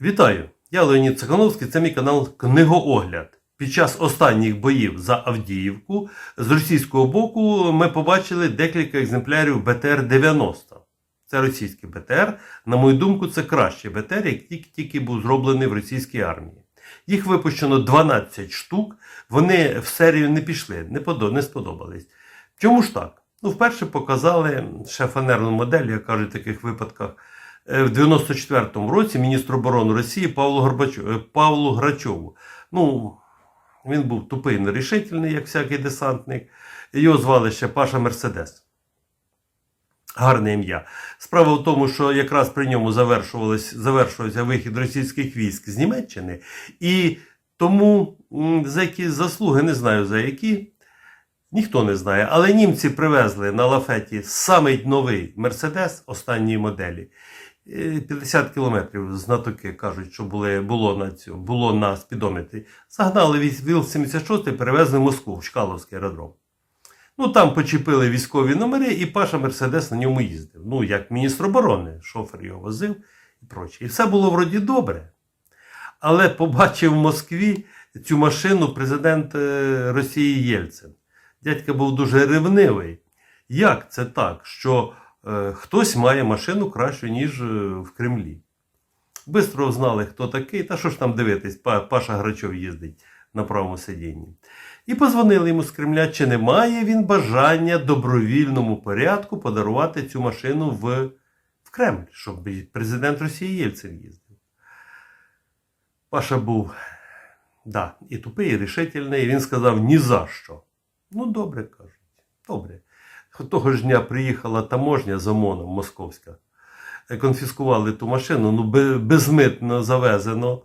Вітаю! Я Леонід Цихановський, це мій канал Книгоогляд. Під час останніх боїв за Авдіївку з російського боку ми побачили декілька екземплярів БТР-90. Це російський БТР. На мою думку, це кращий БТР, який тільки, тільки був зроблений в російській армії. Їх випущено 12 штук. Вони в серію не пішли, не сподобались. Чому ж так? Ну, вперше показали ще фанерну модель, як кажуть в таких випадках. Е, В 94-му році міністр оборони Росії Павлу, Горбачу... е, Павлу Грачову. Ну, він був тупий, нерішительний, як всякий десантник. Його звали ще Паша Мерседес. Гарне ім'я. Справа в тому, що якраз при ньому завершувався вихід російських військ з Німеччини. І тому за які заслуги, не знаю за які, ніхто не знає. Але німці привезли на лафеті самий новий Мерседес останньої моделі. Е, 50 кілометрів знатоки кажуть, що були, було на цю, було на спідометрі. Загнали віс- ВІЛ-76 перевезли в Москву, в Чкаловський аеродром. Ну там почепили військові номери, і Паша Мерседес на ньому їздив. Ну, як міністр оборони, шофер його возив і проче. І все було вроді добре. Але побачив в Москві цю машину президент е, Росії Єльцин. Дядька був дуже ревнивий. Як це так, що хтось має машину кращу, ніж е, в Кремлі? Бистро знали, хто такий, та що ж там дивитись, Паша Грачов їздить на правому сидінні. І позвонили йому з Кремля, чи не має він бажання добровільному порядку подарувати цю машину в, в Кремль, щоб президент Росії Єльцин їздив. Паша був да, і тупий, і рішительний. І він сказав ні за що. Ну, добре кажуть. Добре. Того ж дня приїхала таможня з ОМОНом московська. Е, Конфіскували ту машину, ну безмитно завезено,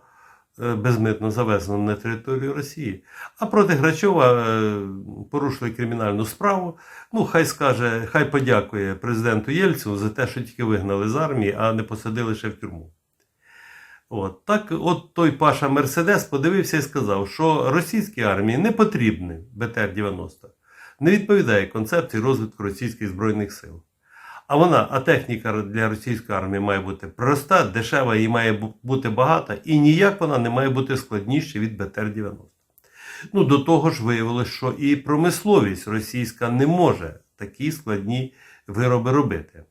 е, безмитно завезено на територію Росії. А проти Грачова е, порушили кримінальну справу. Ну, хай скаже, хай подякує президенту Єльцину за те, що тільки вигнали з армії, а не посадили ще в тюрму. От так, от той Паша Мерседес подивився і сказав, що російській армії не потрібний БТР-90, не відповідає концепції розвитку російських збройних сил. А вона, а техніка для російської армії має бути проста, дешева і має бути багата, і ніяк вона не має бути складніша від БТР-90. Ну, до того ж виявилося, що і промисловість російська не може такі складні вироби робити.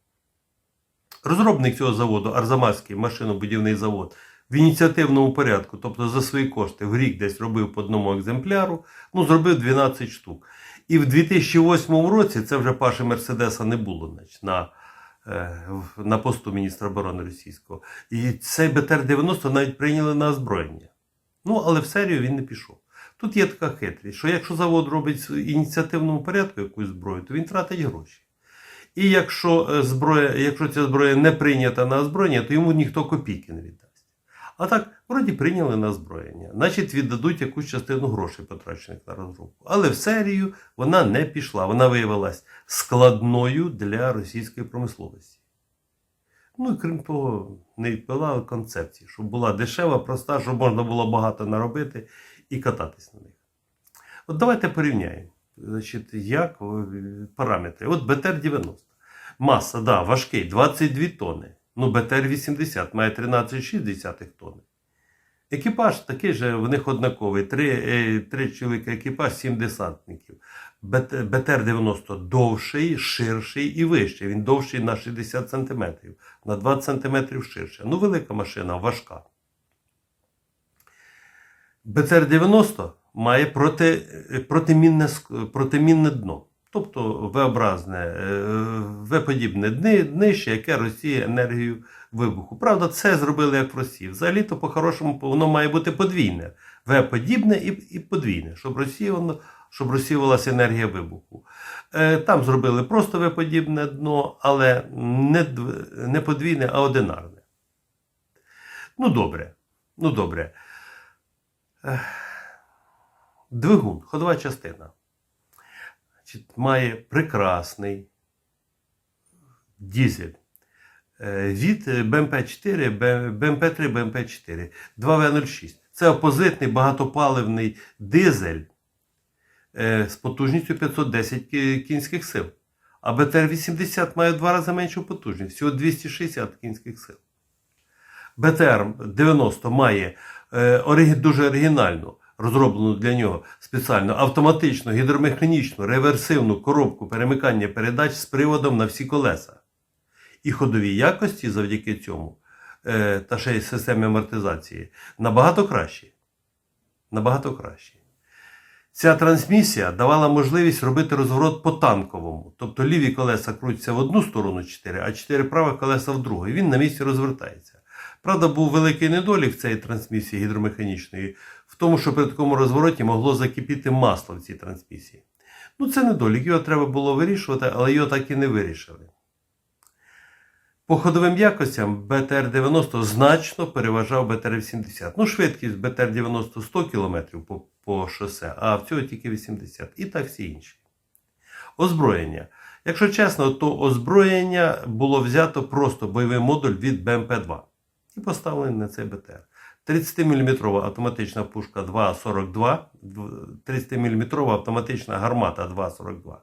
Розробник цього заводу, Арзамаський машинобудівний завод, в ініціативному порядку, тобто за свої кошти, в рік десь робив по одному екземпляру, ну, зробив 12 штук. І в 2008 році це вже Паші Мерседеса не було значить, на, е, на посту міністра оборони російського. І цей БТР-90 навіть прийняли на озброєння. Ну, але в серію він не пішов. Тут є така хитрість, що якщо завод робить в ініціативному порядку якусь зброю, то він тратить гроші. І якщо е, зброя, якщо ця зброя не прийнята на озброєння, то йому ніхто копійки не віддасть. А так, вроді прийняли на озброєння, значить віддадуть якусь частину грошей, потрачених на розробку. Але в серію вона не пішла. Вона виявилась складною для російської промисловості. Ну і крім того, не відповіла концепції, щоб була дешева, проста, щоб можна було багато наробити і кататись на них. От давайте порівняємо. Значить, як е, параметри. От БТР-90. Маса, да, важкий, 22 тони. Ну, БТР-80 має 13,6 тонни. Екіпаж такий же, в них однаковий. Три, е, три чоловіка екіпаж, сім десантників. БТР-90 довший, ширший і вищий. Він довший на 60 см, на 20 см ширше. Ну, велика машина, важка. БТР-90 має проти, е, протимінне, протимінне дно. Тобто V-образне, е, V-подібне дни- днище, яке розсіє енергію вибуху. Правда, це зробили як в Росії. Взагалі-то, по-хорошому, воно має бути подвійне. В-подібне і, і подвійне, щоб розсіювано, щоб розсіювалася енергія вибуху. Е, Там зробили просто V-подібне дно, але не, не подвійне, а одинарне. Ну, добре. Ну, добре. Двигун, ходова частина. Має прекрасний дізель е, від БМП-4, БМП-3, БМП-4, 2В06. Це опозитний багатопаливний дизель е, з потужністю 510 кінських сил. А БТР-80 має в два рази меншу потужність, всього 260 кінських сил. БТР-90 має е, дуже оригінальну, розроблену для нього спеціально автоматичну гідромеханічну реверсивну коробку перемикання передач з приводом на всі колеса. І ходові якості завдяки цьому, е, та ще й системі амортизації, набагато кращі. Набагато кращі. Ця трансмісія давала можливість робити розворот по танковому. Тобто ліві колеса крутяться в одну сторону 4, а 4 правих колеса в другу. І він на місці розвертається. Правда, був великий недолік цієї трансмісії гідромеханічної в тому, що при такому розвороті могло закипіти масло в цій трансмісії. Ну, це недолік, його треба було вирішувати, але його так і не вирішили. По ходовим якостям БТР-90 значно переважав БТР-70. Ну, швидкість БТР-90 100 км по, по шосе, а в цього тільки 80. І так всі інші. Озброєння. Якщо чесно, то озброєння було взято просто бойовий модуль від БМП-2 і поставлений на цей БТР. 30-мм автоматична пушка 2,42, 30-мм автоматична гармата 2,42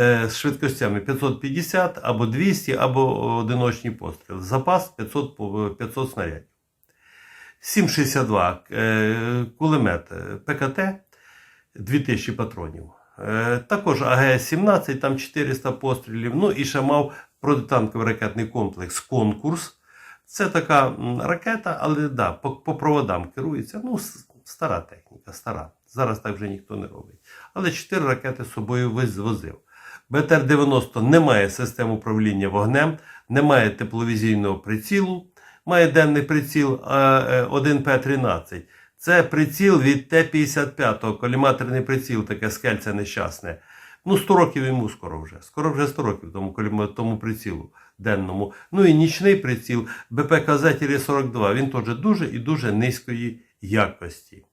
е, з швидкостями 550 або 200, або одиночний постріл. Запас 500, 500 снарядів. 7,62 е, кулемет е, ПКТ 2000 патронів. Також АГС-17, там 400 пострілів. Ну і ще мав протитанковий ракетний комплекс Конкурс. Це така ракета, але да, по, по проводам керується. Ну, стара техніка, стара. Зараз так вже ніхто не робить. Але 4 ракети з собою весь звозив. БТР-90 не має систем управління вогнем, не має тепловізійного прицілу, має денний приціл е, 1П-13. Це приціл від Т-55, коліматорний приціл, таке скельце нещасне. Ну, 100 років йому скоро вже. Скоро вже 100 років тому, тому прицілу денному. Ну і нічний приціл БПКЗ-42. Він теж дуже і дуже низької якості.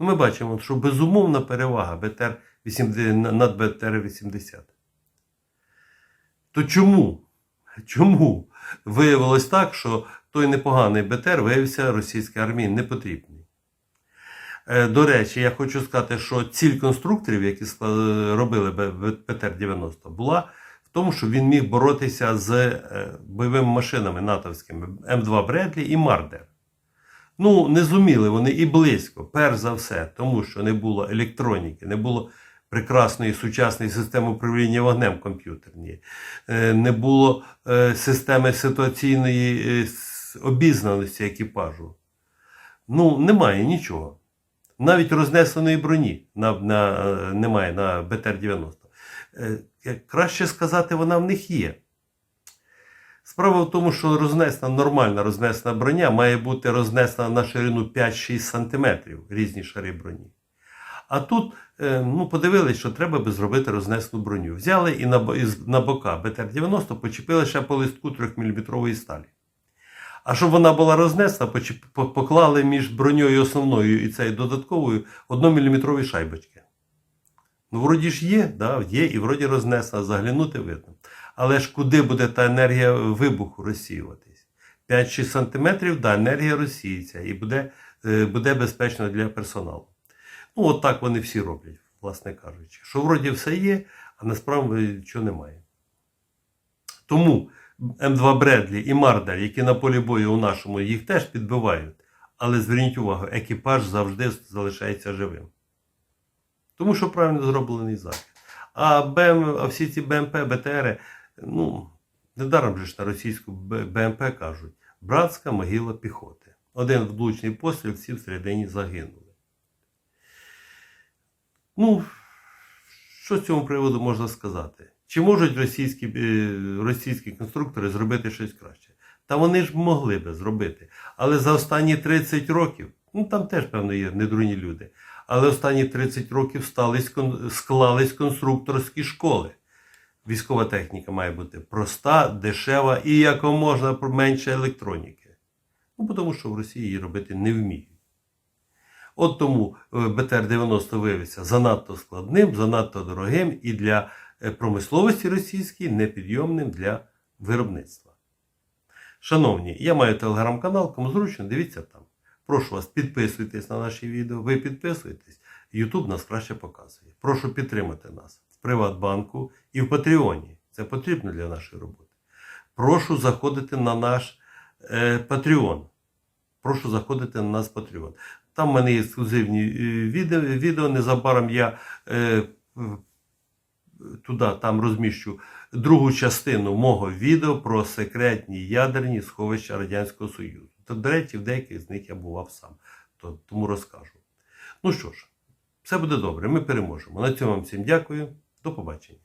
Ну, Ми бачимо, що безумовна перевага БТР 80 над БТР-80. То чому? Чому виявилось так, що той непоганий БТР виявився російській армії непотрібний? Е, До речі, я хочу сказати, що ціль конструкторів, які робили БТР-90, була тому, що він міг боротися з е, бойовими машинами натовськими М2 Бредлі і Мардер. Ну, не зуміли вони і близько, перш за все, тому що не було електроніки, не було прекрасної сучасної системи управління вогнем комп'ютерної, е, не було е, системи ситуаційної обізнаності екіпажу. Ну, немає нічого. Навіть рознесеної броні на, на, немає на БТР-90. Краще сказати, вона в них є. Справа в тому, що рознесена, нормальна рознесена броня має бути рознесена на ширину 5-6 см різні шари броні. А тут е, ну, подивились, що треба би зробити рознесену броню. Взяли і на, на бока БТР-90 почепили ще по листку 3-мм сталі. А щоб вона була рознесена, поклали між броньою основною і цією додатковою 1-мм шайбочки. Ну, вроді ж є, да, є, і вроді рознесена, заглянути видно. Але ж куди буде та енергія вибуху розсіюватись? 5-6 см, да, енергія розсіється і буде, е, буде безпечно для персоналу. Ну, от так вони всі роблять, власне кажучи. Що вроді все є, а насправді нічого немає. Тому М2 Бредлі і Мардер, які на полі бою у нашому, їх теж підбивають. Але зверніть увагу, екіпаж завжди залишається живим. Тому що правильно зроблений захист. А, БМ, а всі ці БМП, БТРи, ну, недаром же ж на російську БМП кажуть, братська могила піхоти. Один влучний постріл, всі всередині загинули. Ну, що з цього приводу можна сказати? Чи можуть російські, е, російські конструктори зробити щось краще? Та вони ж могли би зробити. Але за останні 30 років, ну там теж, певно, є недурні люди, але останні 30 років склались конструкторські школи. Військова техніка має бути проста, дешева і якомога менше електроніки. Ну, тому що в Росії її робити не вміють. От тому е, БТР-90 виявився занадто складним, занадто дорогим і для е, промисловості російської непідйомним для виробництва. Шановні, я маю телеграм-канал, кому зручно, дивіться там. Прошу вас, підписуйтесь на наші відео. Ви підписуєтесь, YouTube нас краще показує. Прошу підтримати нас в Приватбанку і в Патреоні. Це потрібно для нашої роботи. Прошу заходити на наш е, Patreon. Прошу заходити на нас в Patreon. Там в мене є ексклюзивні е, відео. відео. Незабаром я е, туди там розміщу другу частину мого відео про секретні ядерні сховища Радянського Союзу. Та, до речі, в деяких з них я бував сам, то, тому розкажу. Ну що ж, все буде добре, ми переможемо. На цьому вам всім дякую. До побачення.